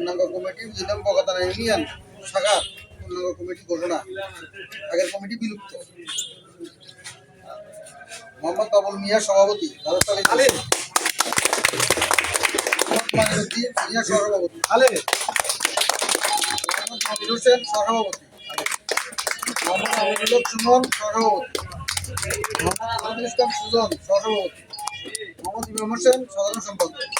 পূর্ণাঙ্গ committee জিদাম বগাতানা union শাখা পূর্ণাঙ্গ কমিটি ঘোষণা। আগের কমিটি বিলুপ্ত। মোহাম্মদ বাবুল মিয়া সভাপতি মিয়া সহসভাপতি আলে মোহাম্মদ মনির হোসেন সহসভাপতি মোহাম্মদ আমিনুল সুমন সহসভাপতি মোহাম্মদ আমিনুল ইসলাম সুজন সহসভাপতি মোহাম্মদ ইমাম হোসেন সাধারণ সম্পাদক।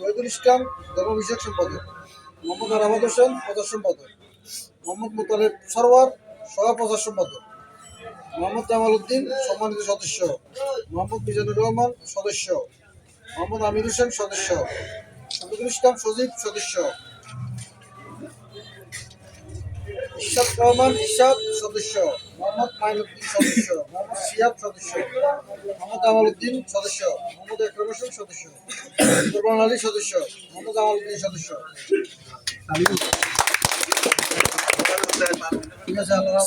শহীদুল ইসলাম ধর্ম বিষয়ক সম্পাদক, মোহাম্মদ আরামাদ হোসেন, প্রচার সম্পাদক, মোহাম্মদ মোতালেব সরওয়ার সহ প্রচার সম্পাদক, মোহাম্মদ জামাল উদ্দিন, সম্মানিত সদস্য, মোহাম্মদ মিজানুর রহমান, সদস্য, মোহাম্মদ আমির হোসেন, সদস্য শফিকুল ইসলাম সজীব, সদস্য ইশাদ রহমান ইরশাদ সদস্য মোহাম্মদ মাইনুদ্দিন সদস্য মোহাম্মদ সিয়াব সদস্য মোহাম্মদ জামাল সদস্য মোহাম্মদ একরম হোসেন সদস্য কোরবান আলী সদস্য মোহাম্মদ জামাল সদস্য। ঠিক আছে আল্লাহ